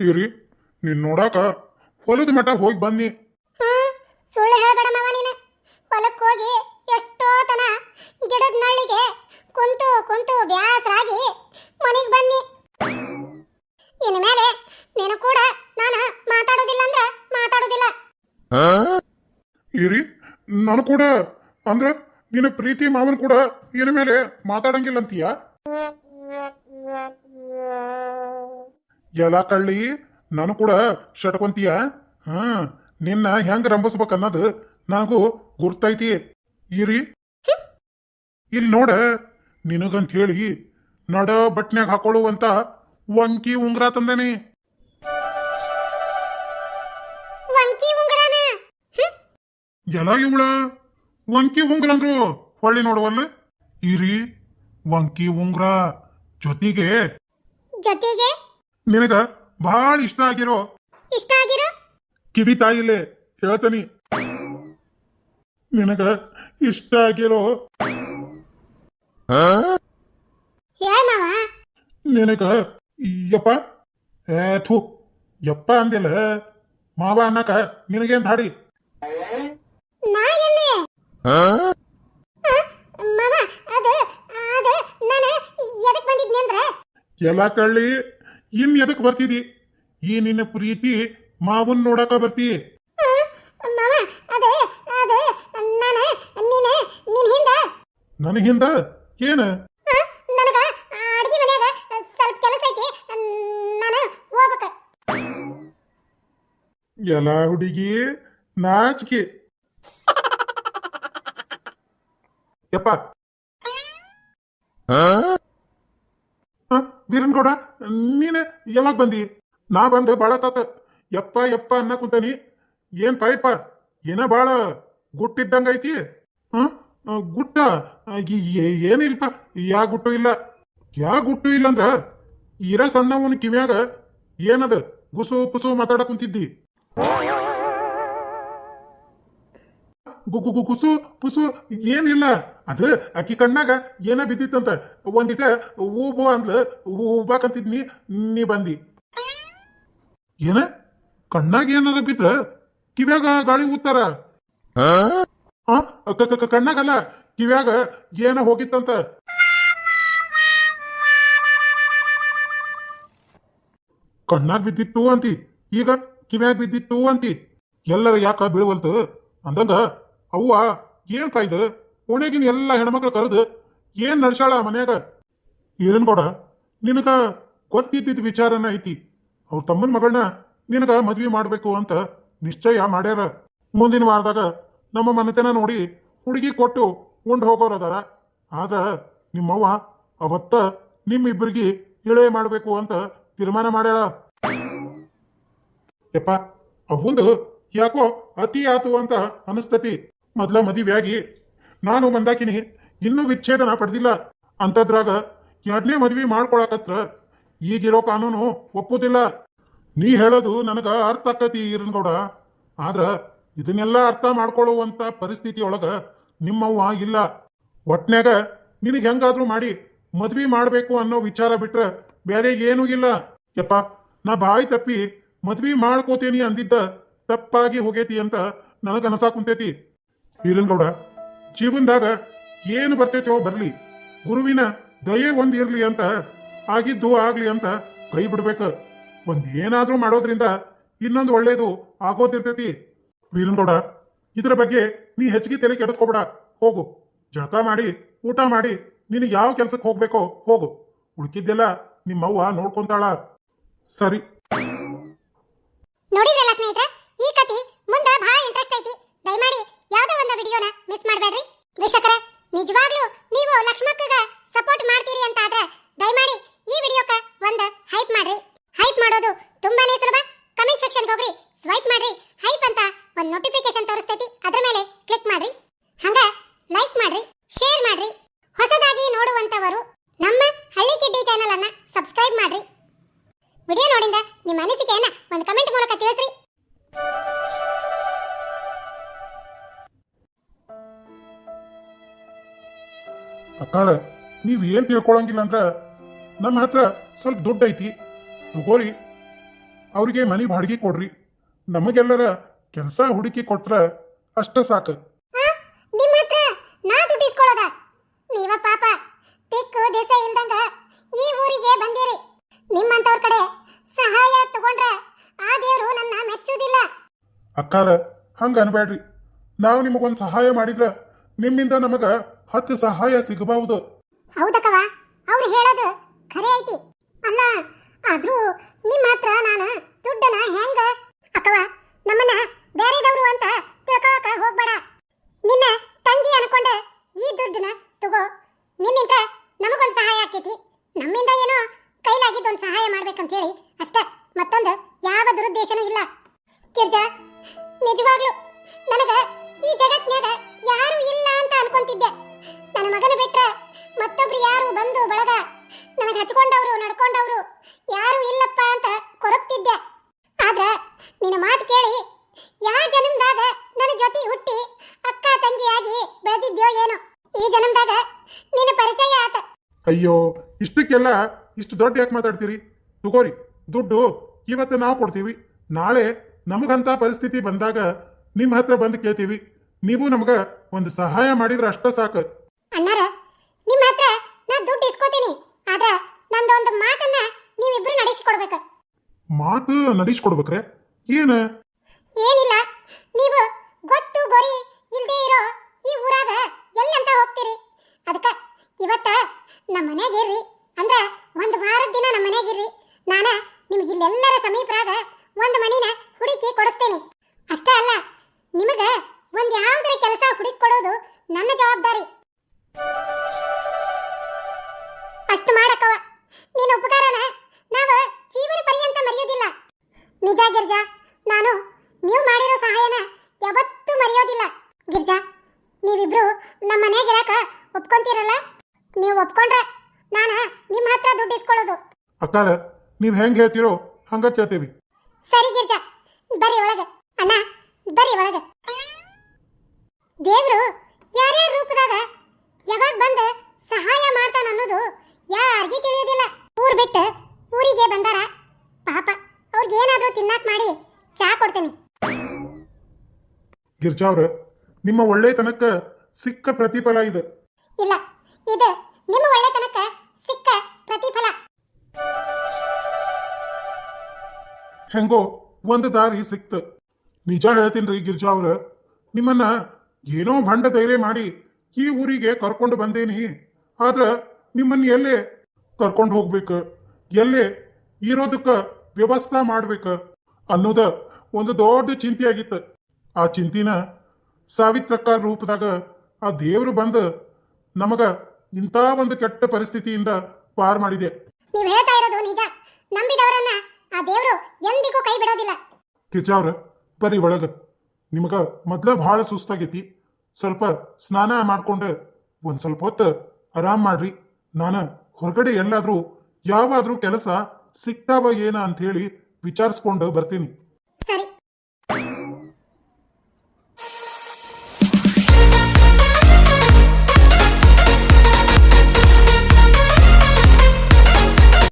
ಇರಿ ನೀನ್ ನೋಡಾಕ ಹೊಲದ ಮಠ ಹೋಗಿ ಬನ್ನಿ. ಸುಳ್ಳು ಹೇಳಬೇಡ ಮಾವ ನೀನು. ಹೊಲಕ್ಕೆ ಹೋಗಿ ಎಷ್ಟೋ ತನ ಗಿಡದ ನಳ್ಳಿಗೆ ಕುಂತು ಕುಂತು ಬ್ಯಾಸರಾಗಿ ಮನೆಗೆ ಬನ್ನಿ. ಇನ್ನು ಮೇಲೆ ನೀನು ಕೂಡ ನಾನು ಮಾತಾಡೋದಿಲ್ಲ ಅಂದ್ರೆ ಮಾತಾಡೋದಿಲ್ಲ. ಇರಿ ನಾನು ಕೂಡ ಅಂದ್ರೆ ನಿನ್ನ ಪ್ರೀತಿ ಮಾವನ್ ಕೂಡ ಇನ್ನು ಮೇಲೆ ಮಾತಾಡಂಗಿಲ್ಲ ಅಂತೀಯ? ಎಲ್ಲ ಕಳ್ಳಿ ನಾನು ಕೂಡ ಶಟ್ಕೊಂತೀಯ ಹಾ ನಿನ್ನ ಹೆಂಗ್ ರಂಭಿಸ್ಬೇಕು ಅನ್ನೋದು ನನಗೂ ಗುರ್ತೈತಿ. ಇರಿ. ಇಲ್ಲಿ ನೋಡ ನಿನಗಂತ ಹೇಳಿ ನಡ ಬಟ್ನ್ಯಾಗ ಹಾಕೊಳ್ಳುವಂತ ವಂಕಿ ಉಂಗ್ರ ತಂದೇನಿ. ಎಲ್ಲ ಇವಳ ವಂಕಿ ಉಂಗ್ರ ಅಂದ್ರು ಹೊಳ್ಳಿ ನೋಡುವಲ್ಲ. ಇರಿ ವಂಕಿ ಉಂಗ್ರ ಜೊತೆಗೆ. ಜೊತೆಗೆ? ನಿನಗ ಬಹಳ ಇಷ್ಟ ಆಗಿರೋ ಇಷ್ಟ ಆಗಿರೋ? ಕಿವಿ ತಾಯಿಲೆ ಹೇಳ್ತೀನಿ. ನಿನಗ ಇಷ್ಟ ಆಗಿರೋ ಮಾವ. ನಿನಗ ಯಪ್ಪ ಏ ಥೂ ಯಪ್ಪ ಅಂದಿಲ್ಲ. ಮಾವ ಅನ್ನಕ ನಿನಗೇನ್ ಧಾಡಿ? ನಾ ಎಲ್ಲಿ ಆ, ಮಾವ ಅದು ಅದು ನಾನು ಎದಕ್ ಬಂದಿದ್ನಿ ಅಂದ್ರೆ? ಎಲ್ಲ ಕಳ್ಳಿ ಇನ್ ಎದಕ್ ಬರ್ತಿದಿ? ಈ ನಿನ್ನ ಪ್ರೀತಿ ಮಾವನ್ ನೋಡಕ ಬರ್ತಿ. ನನ್ ಹಿಂದ. ನನ್ನ ಹಿಂದ? ಏನ? ಆ, ನನಗ ಅಡಿಗೆ ಮನ್ಯಾಗ ಸ್ವಲ್ಪ ಕೆಲಸ ಐತಿ ನಾನು ಹೋಗ್ಬೇಕ. ಎಲ್ಲ ಹುಡುಗಿ ನಾಚಿಕೆ. ಯಪ್ಪ. ವೀರನ್ಗೌಡ, ನೀನೆ ಯಾವಾಗ ಬಂದಿ? ನಾ ಬಂದು ಬಾಳ ತಾತ. ಯಪ್ಪ ಯಪ್ಪ ಅನ್ನ ಕುಂತಾನಿ. ಏನ್ ಪಾಯಪ್ಪ? ಏನ ಬಾಳ ಗುಟ್ಟಿದ್ದಂಗ ಐತಿ? ಗುಟ್ಟ? ಏನಿಲ್ಪ? ಯಾ ಗುಟ್ಟು ಇಲ್ಲ? ಯಾ ಗುಟ್ಟು ಇಲ್ಲ ಅಂದ್ರ ಇರ ಸಣ್ಣವನ ಕಿವ್ಯಾಗ ಏನದ? ಗುಸು ಪುಸು ಮಾತಾಡ ಕುಂತಿದ್ದಿ. ಗುಸು ಪುಸು ಏನಿಲ್ಲ. ಅದು ಅಕ್ಕಿ ಕಣ್ಣಾಗ ಏನ ಬಿದ್ದಿತ್ತಂತ. ಒಂದಿಟ ಊಬು ಅಂದ್ಲು. ಊಬಾಕಂತಿದ್ನಿ ನೀ ಬಂದಿ. ಏನ? ಕಣ್ಣಾಗ ಏನಾರ ಬಿದ್ರ ಕಿವ್ಯಾಗ ಗಾಳಿ ಊತಾರ ಕ- ಕಣ್ಣಾಗಲ್ಲ. ಕಿವ್ಯಾಗ ಏನ ಹೋಗಿತ್ತಂತ? ಕಣ್ಣಾಗ ಬಿದ್ದಿತ್ತು ಅಂತಿ. ಈಗ ಕಿವ್ಯಾಗ ಬಿದ್ದಿತ್ತು ಅಂತಿ. ಎಲ್ಲರ ಯಾಕ ಬೀಳ್ವಲ್ತು? ಅಂದಂಗ ಅವ್ವ ಏನ್ ಇದು? ಓಣ್ಯಾಗಿನ ಎಲ್ಲ ಹೆಣ್ಮಕ್ಳು ಕರೆದು ಏನ್ ನಡ್ಸಾಳ ಮನ್ಯಾಗ? ಏನ್ ಕೊಡ ನಿನಗ ಗೊತ್ತಿದ್ದಿದ್ ವಿಚಾರನ ಐತಿ. ಅವ್ರ ತಮ್ಮನ ಮಗಳನ್ನ ನಿನಗ ಮದ್ವಿ ಮಾಡಬೇಕು ಅಂತ ನಿಶ್ಚಯ ಮಾಡ್ಯಾರ. ಮುಂದಿನ ವಾರದಾಗ ನಮ್ಮ ಮನೆತನ ನೋಡಿ ಹುಡುಗಿ ಕೊಟ್ಟು ಉಂಡ್ ಹೋಗೋರು ಅದಾರ. ಆದ್ರ ನಿಮ್ಮವ್ವ ಅವತ್ತ ನಿಮ್ಮಿಬ್ಬರಿಗೆ ಇಳೆ ಮಾಡಬೇಕು ಅಂತ ತೀರ್ಮಾನ ಮಾಡ್ಯಾಳ. ಯಪ್ಪ ಅವಂದು ಯಾಕೋ ಅತಿ ಆತು ಅಂತ ಅನಿಸ್ತತಿ. ಮೊದ್ಲ ಮದುವೆಯಾಗಿ ನಾನು ಬಂದಾಕಿನಿ, ಇನ್ನೂ ವಿಚ್ಛೇದನ ಪಡೆದಿಲ್ಲ. ಅಂತದ್ರಾಗ ಎರಡನೇ ಮದ್ವಿ ಮಾಡ್ಕೊಳಕತ್ರ ಈಗಿರೋ ಕಾನೂನು ಒಪ್ಪುದಿಲ್ಲ. ನೀ ಹೇಳೋದು ನನಗ ಅರ್ಥ ಆಕತಿ ಇರನ್ಗೌಡ. ಆದ್ರ ಇದನ್ನೆಲ್ಲ ಅರ್ಥ ಮಾಡ್ಕೊಳ್ಳುವಂತ ಪರಿಸ್ಥಿತಿ ಒಳಗ ನಿಮ್ಮವ್ವ ಇಲ್ಲ. ಒಟ್ನ್ಯಾಗ ನಿನಗೆ ಹೆಂಗಾದ್ರೂ ಮಾಡಿ ಮದ್ವಿ ಮಾಡಬೇಕು ಅನ್ನೋ ವಿಚಾರ ಬಿಟ್ರ ಬೇರೆ ಏನೂ ಇಲ್ಲ. ಯಪ್ಪ, ನಾ ಬಾಯಿ ತಪ್ಪಿ ಮದ್ವಿ ಮಾಡ್ಕೋತೇನಿ ಅಂದಿದ್ದ ತಪ್ಪಾಗಿ ಹೋಗೇತಿ ಅಂತ ನನಗ ಅನಸಾಕ್ ಗೌಡ ಈರನ್ಗೌಡ ಜೀವನದಾಗ ಏನು ಬರ್ತೈತೋ ಬರ್ಲಿ. ಗುರುವಿನ ದಯೆ ಒಂದ್ ಇರ್ಲಿ ಅಂತ, ಆಗಿದ್ದು ಆಗ್ಲಿ ಅಂತ ಕೈ ಬಿಡ್ಬೇಕು. ಒಂದ್ ಏನಾದ್ರೂ ಮಾಡೋದ್ರಿಂದ ಇನ್ನೊಂದು ಒಳ್ಳೇದು ಆಗೋದಿರ್ತೈತಿ. ವೀರನ್ಗೌಡ ಇದ್ರ ಬಗ್ಗೆ ನೀ ಹೆಚ್ಚಿಗೆ ತಲೆ ಕೆಡಿಸ್ಕೊಬೇಡ. ಹೋಗು, ಜಳಕ ಮಾಡಿ, ಊಟ ಮಾಡಿ, ನಿನಗೆ ಯಾವ ಕೆಲ್ಸಕ್ಕೆ ಹೋಗ್ಬೇಕೋ ಹೋಗು. ಉಳ್ಕಿದ್ದೆಲ್ಲ ನಿಮ್ಮವ್ವ ನೋಡ್ಕೊಂತಾಳ. ಸರಿ. ನೋಡಿದ್ರಲ್ಲ ಸ್ನೇಹಿತರೆ, ಈ ಕತಿ ಮುಂದ ಬಹಳ ಇಂಟ್ರೆಸ್ಟ್ ಐತಿ ದಯಮಾಡಿ ಯಾವ್ದೋ ಒಂದು ವಿಡಿಯೋನ ಮಿಸ್ ಮಾಡಬೇಡ್ರಿ. ವೀಕ್ಷಕರೇ, ನಿಜವಾಗ್ಲೂ ನೀವು ಲಕ್ಷ್ಮಕ್ಕಗ ಸಪೋರ್ಟ್ ಮಾಡ್ತೀರಿ ಅಂತ ಆದ್ರೆ ದಯಮಾಡಿ ಈ ವಿಡಿಯೋಕ ಒಂದು ಹೈಪ್ ಮಾಡ್ರಿ. ಹೈಪ್ ಮಾಡೋದು ತುಂಬಾನೇ ಸುಲಭ. ಕಮೆಂಟ್ ಸೆಕ್ಷನ್ ಹೋಗ್ರಿ. ಸ್ವೈಪ್ ಮಾಡ್ರಿ. ಹೈಪ್ ಅಕ್ಕಾರ ನೀವು ಏನ್ ತಿಳ್ಕೊಳಂಗಿಲ್ಲ ಅಂದ್ರ ನಮ್ಮ ಹತ್ರ ಸ್ವಲ್ಪ ದುಡ್ಡು ಐತಿ. ತಗೋರಿ. ಅವ್ರಿಗೆ ಮನೆ ಬಾಡಿಗೆ ಕೊಡ್ರಿ. ನಮಗೆಲ್ಲರ ಕೆಲಸ ಹುಡುಕಿ ಕೊಟ್ರ ಅಷ್ಟ ಸಾಕು? ನಿಮ್ಮ ಹತ್ರ ನಾ ದುಡ್ಡು ಇಸ್ಕೊಳ್ಳೋದ ನೀವ ಪಾಪ ತಿಕ್ಕು ದೇಶ ಇಲ್ದಂಗ ಈ ಊರಿಗೆ ಬಂದಿರಿ. ನಿಮ್ಮಂತವ್ರ ಕಡೆ ಸಹಾಯ ತಗೊಂಡ್ರ ಆ ದೇವ್ರು ನನ್ನ ಮೆಚ್ಚುವುದಿಲ್ಲ ಅಕ್ಕಾರ ಹಂಗ ಅನ್ಬೇಡ್ರಿ ನಾವು ನಿಮಗೊಂದು ಸಹಾಯ ಮಾಡಿದ್ರ ನಿಮ್ಮಿಂದ ನಮಗ ಹತ್ತು ಸಹಾಯ ಸಿಗಬಹುದು. ಹೌದಕ್ಕವ? ಅವ್ರು ಹೇಳೋದು ಖರೆ ಐತಿ. ಅಲ್ಲ, ಆದ್ರೂ ನಿಮ್ಮ ಹತ್ರ ನಾನು ದುಡ್ಡನ್ನ ಹೆಂಗ ಅಕ್ಕವ, ನಮ್ಮನ್ನ ಬೇರೆದವರು ಅಂತ ತಿಳ್ಕೊಳಕ ಹೋಗ್ಬೇಡ. ನಿನ್ನ ತಂಗಿ ಅನ್ಕೊಂಡೆ ಈ ದುಡ್ಡನ್ನ ತಗೋ. ನಿನ್ನಿಂದ ನಮಗೊಂದು ಸಹಾಯ ಆಕೈತಿ ನಮ್ಮಿಂದ ಏನೋ ಕೈಲಾಗಿದ್ದೊಂದು ಸಹಾಯ ಮಾಡ್ಬೇಕಂತ ಹೇಳಿ ಅಷ್ಟೇ. ಮತ್ತೊಂದು ಯಾವ ದುರುದ್ದೇಶನೂ ಇಲ್ಲ. ಗಿರ್ಜಾ ನಿಜವಾಗ್ಲೂ ನನಗ ಈ ಜಗತ್ನಾಗ ಯಾರು ಇಲ್ಲ ಅಂತ ಅನ್ಕೊಂತಿದ್ದೆ. ನನ್ನ ಮಗನ ಬಿಟ್ರೆ ಮತ್ತೊಬ್ರು ಯಾರು ಬಂದು ಬಳಗ? ನನಗೆ ಹಚ್ಕೊಂಡವ್ರು, ನಡ್ಕೊಂಡವ್ರು ಯಾರು ಇಲ್ಲಪ್ಪ ಅಂತ ಕೊರಗ್ತಿದ್ದೆ. ಆದ್ರೆ ನಿನ್ನ ಮಾತು ಕೇಳಿ ಯಾವ ಜನ್ಮದಾಗ ನನ್ನ ಜೊತೆ ಹುಟ್ಟಿ ಅಕ್ಕ ತಂಗಿಯಾಗಿ ಬೆಳೆದಿದ್ಯೋ ಏನೋ? ಈ ಜನ್ಮದಾಗ ನಿನ್ನ ಪರಿಚಯ ಆತ. ಅಯ್ಯೋ, ಇಷ್ಟಕ್ಕೆಲ್ಲ ಇಷ್ಟು ದೊಡ್ಡ ಯಾಕೆ ಮಾತಾಡ್ತೀರಿ? ತಗೋರಿ, ದುಡ್ಡು ಇವತ್ತು ನಾವು ಕೊಡ್ತೀವಿ. ನಾಳೆ ನಮಗಂತ ಪರಿಸ್ಥಿತಿ ಬಂದಾಗ ನಿಮ್ಮ ಹತ್ರ ಬಂದು ಕೇಳ್ತೀವಿ. ನೀವು ನಮ್ಗ ಒಂದು ಸಹಾಯ ಮಾಡಿದ್ರೆ ಅಷ್ಟ ಸಾಕು ಅಣ್ಣಾರ ನಿಮ್ಮ ಹತ್ರ ನಾ ದುಡ್ಡು ಇಸ್ಕೋತೀನಿ ಆದ್ರ ನಂದೊಂದು ಮಾತನ್ನ ನೀವಿಬ್ರು ನಡೆಸಿಕೊಡ್ಬೇಕು ಮಾತು ನಡೆಸ್ಕೊಡ್ಬೇಕ್ರೆ. ಏನ? ಏನಿಲ್ಲ. ನೀವು ಗೊತ್ತು ಗೊರಿ ಇಲ್ದೇ ಇರೋ ಈ ಊರಾಗ ಎಲ್ಲಂತ ಹೋಗ್ತೀರಿ? ಅದಕ್ಕ ಇವತ್ತ ನಮ್ಮ ಮನೆಗಿರ್ರಿ ಅಂದ್ರ ಒಂದು ವಾರದ ದಿನ ನಮ್ಮ ಮನೆಗಿರ್ರಿ ನಾನ ನಿಮ್ಗೆ ಇಲ್ಲೆಲ್ಲರ ಸಮೀಪರಾಗ ಒಂದ್ ಮನಿನ ನೀವಿಬ್ರು ನಮ್ಮ ಇರಕ ಒಪ್ಕೊಂತೀರಲ್ಲ? ನೀವು ಒಪ್ಕೊಂಡ್ರೆ ನಾನು ನಿಮ್ಮ ಹತ್ರ ದುಡ್ಡು ಇಸ್ಕೊಳ್ಳೋದು. ಅಕ್ಕಾರ ನೀವು ಹೆಂಗ್ ಹೇಳ್ತೀರೋ ಹಂಗ ಕೇಳ್ತೀವಿ. ಸರಿ ಗಿರ್ಜಾ ಬರಿ ಒಳಗೆ. ಅಣ್ಣ ಬರಿ ಒಳಗೆ. ದೇವ್ರು ಯಾರ್ಯಾರ ರೂಪದಾಗ ಯಾವಾಗ ಬಂದು ಸಹಾಯ ಮಾಡ್ತಾನ ಅನ್ನೋದು ಯಾರಿಗೆ ತಿಳಿಯೋದಿಲ್ಲ. ಊರ್ ಬಿಟ್ಟು ಊರಿಗೆ ಬಂದಾರ. ಪಾಪ ಅವ್ರಿಗೆ ಏನಾದ್ರೂ ತಿನ್ನಾಕ್ ಮಾಡಿ ಚಾ ಕೊಡ್ತೇನೆ. ಗಿರ್ಜಾ ಅವ್ರ ನಿಮ್ಮ ಒಳ್ಳೆತನಕ್ಕ ಸಿಕ್ಕ ಪ್ರತಿಫಲ ಇದು. ಇಲ್ಲ ಇದು. ನಿಮ್ಮ ಒಳ್ಳೆತನಕ್ಕ ಸಿಕ್ಕ ಪ್ರತಿಫಲ. ಹೆಂಗೋ ಒಂದು ದಾರಿ ಸಿಕ್ತು. ನಿಜ ಹೇಳ್ತೀನಿ ರೀ ಗಿರ್ಜಾ ಅವ್ರ. ನಿಮ್ಮನ್ನ ಏನೋ ಭಂಡ ಧೈರ್ಯ ಮಾಡಿ ಈ ಊರಿಗೆ ಕರ್ಕೊಂಡು ಬಂದೇನಿ. ಆದ್ರ ನಿಮ್ಮನ್ನ ಎಲ್ಲೇ ಕರ್ಕೊಂಡು ಹೋಗ್ಬೇಕು? ಎಲ್ಲೇ ಇರೋದಕ್ಕ ವ್ಯವಸ್ಥೆ ಮಾಡ್ಬೇಕು ಅನ್ನೋದ ಒಂದು ದೊಡ್ಡ ಚಿಂತೆ ಆಗಿತ್ತು ಆ ಚಿಂತಿನ ಸಾವಿತ್ರಕ್ಕ ರೂಪದಾಗ ಆ ದೇವರು ಬಂದು ನಮಗ ಇಂಥ ಒಂದು ಕೆಟ್ಟ ಪರಿಸ್ಥಿತಿಯಿಂದ ಪಾರ್ ಮಾಡಿದೆ. ನೀವು ಹೇಳ್ತಾ ಇರೋದು ನಿಜ. ನಂಬಿದವರನ್ನ ಆ ದೇವರು ಎಂದಿಗೂ ಕೈ ಬಿಡೋದಿಲ್ಲ. ಕಿರ್ಚಾವ್ರ ಬರ್ರಿ ಒಳಗ. ನಿಮಗ ಮೊದ್ಲ ಬಹಳ ಸುಸ್ತಾಗೈತಿ. ಸ್ವಲ್ಪ ಸ್ನಾನ ಮಾಡ್ಕೊಂಡು ಒಂದ್ ಸ್ವಲ್ಪ ಹೊತ್ತು ಆರಾಮ್ ಮಾಡ್ರಿ. ನಾನ ಹೊರಗಡೆ ಎಲ್ಲಾದ್ರೂ ಯಾವಾದ್ರೂ ಕೆಲಸ ಸಿಗ್ತಾವ ಏನ ಅಂತ ಹೇಳಿ ವಿಚಾರಿಸ್ಕೊಂಡು ಬರ್ತೀನಿ.